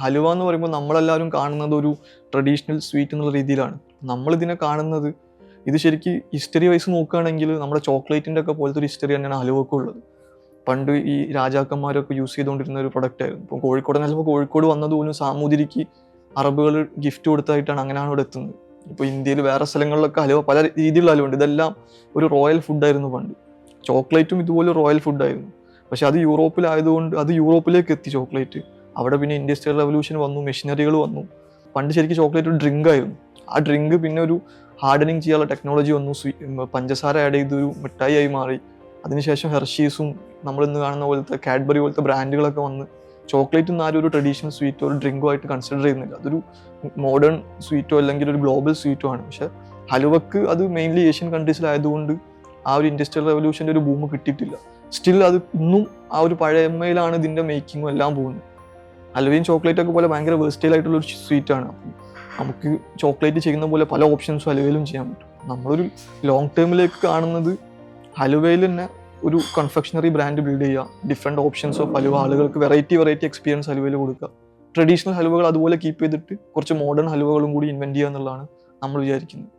ഹലുവ എന്ന് പറയുമ്പോൾ നമ്മളെല്ലാവരും കാണുന്നത് ഒരു ട്രഡീഷണൽ സ്വീറ്റ് എന്നുള്ള രീതിയിലാണ്. നമ്മളിതിനെ കാണുന്നത് ഇത് ശരിക്കും ഹിസ്റ്ററി വൈസ് നോക്കുകയാണെങ്കിൽ നമ്മുടെ ചോക്ലേറ്റിന്റെ ഒക്കെ പോലത്തെ ഒരു ഹിസ്റ്ററി തന്നെയാണ് ഹലുവൊക്കെ ഉള്ളത്. പണ്ട് ഈ രാജാക്കന്മാരൊക്കെ യൂസ് ചെയ്തുകൊണ്ടിരുന്ന ഒരു പ്രൊഡക്റ്റ് ആയിരുന്നു. ഇപ്പോൾ കോഴിക്കോട് എന്ന് ചിലപ്പോൾ കോഴിക്കോട് വന്നത് പോലും സാമൂതിരിക്ക് അറബുകൾ ഗിഫ്റ്റ് കൊടുത്തായിട്ടാണ് അങ്ങനെയാണ് ഇവിടെ എത്തുന്നത്. ഇപ്പോൾ ഇന്ത്യയിൽ വേറെ സ്ഥലങ്ങളിലൊക്കെ ഹലുവ പല രീതിയിലുള്ള ഹലുവ ഉണ്ട്. ഇതെല്ലാം ഒരു റോയൽ ഫുഡായിരുന്നു പണ്ട്. ചോക്ലേറ്റും ഇതുപോലെ റോയൽ ഫുഡായിരുന്നു പക്ഷെ അത് യൂറോപ്പിലായതുകൊണ്ട് അത് യൂറോപ്പിലേക്ക് എത്തി ചോക്ലേറ്റ്. അവിടെ പിന്നെ ഇൻഡസ്ട്രിയൽ റെവല്യൂഷൻ വന്നു മെഷീനറികൾ വന്നു. പണ്ട് ശരിക്കും ചോക്ലേറ്റ് ഒരു ഡ്രിങ്ക് ആയിരുന്നു. ആ ഡ്രിങ്ക് പിന്നെ ഒരു ഹാർഡനിങ് ചെയ്യാനുള്ള ടെക്നോളജി വന്നു. പഞ്ചസാര ആഡ് ചെയ്തൊരു ആയി മാറി. അതിനുശേഷം ഹെർഷീസും നമ്മൾ ഇന്ന് കാണുന്ന പോലത്തെ കാഡ്ബറി പോലത്തെ ബ്രാൻഡുകളൊക്കെ വന്ന് ചോക്ലേറ്റ് ഒന്നും ആരും ഒരു ട്രഡീഷണൽ സ്വീറ്റോ ഒരു ഡ്രിങ്കോ ആയിട്ട് കൺസിഡർ ചെയ്യുന്നില്ല. അതൊരു മോഡേൺ സ്വീറ്റോ അല്ലെങ്കിൽ ഒരു ഗ്ലോബൽ സ്വീറ്റോ ആണ്. പക്ഷേ ഹലുവക്ക് അത് മെയിൻലി ഏഷ്യൻ കൺട്രീസിലായതുകൊണ്ട് ആ ഒരു ഇൻഡസ്ട്രിയൽ റെവല്യൂഷന്റെ ഒരു ബൂം കിട്ടിയിട്ടില്ല. സ്റ്റിൽ അത് ഇന്നും ആ ഒരു പഴയമ്മയിലാണ് ഇതിന്റെ മേക്കിങ്ങും എല്ലാം പോകുന്നത്. ഹലുവയും ചോക്ലേറ്റ് ഒക്കെ പോലെ ഭയങ്കര വേഴ്സ്റ്റൈൽ ആയിട്ടുള്ള ഒരു സ്വീറ്റ് ആണ്. നമുക്ക് ചോക്ലേറ്റ് ചെയ്യുന്ന പോലെ പല ഓപ്ഷൻസും ഹലുവയിലും ചെയ്യാൻ പറ്റും. നമ്മളൊരു ലോങ് ടേമിലേക്ക് കാണുന്നത് ഹലുവയിൽ തന്നെ ഒരു കൺഫെക്ഷണറി ബ്രാൻഡ് ബിൽഡ് ചെയ്യുക. ഡിഫറെന്റ് ഓപ്ഷൻസ് ഓഫ് ഹലുവ ആളുകൾക്ക് വെറൈറ്റി വെറൈറ്റി എക്സ്പീരിയൻസ് ഹലുവയിൽ കൊടുക്കുക. ട്രഡീഷണൽ ഹലുവകൾ അതുപോലെ കീപ്പ് ചെയ്തിട്ട് കുറച്ച് മോഡേൺ ഹലുവകളും കൂടി ഇൻവെന്റ് ചെയ്യുക എന്നുള്ളതാണ് നമ്മൾ വിചാരിക്കുന്നത്.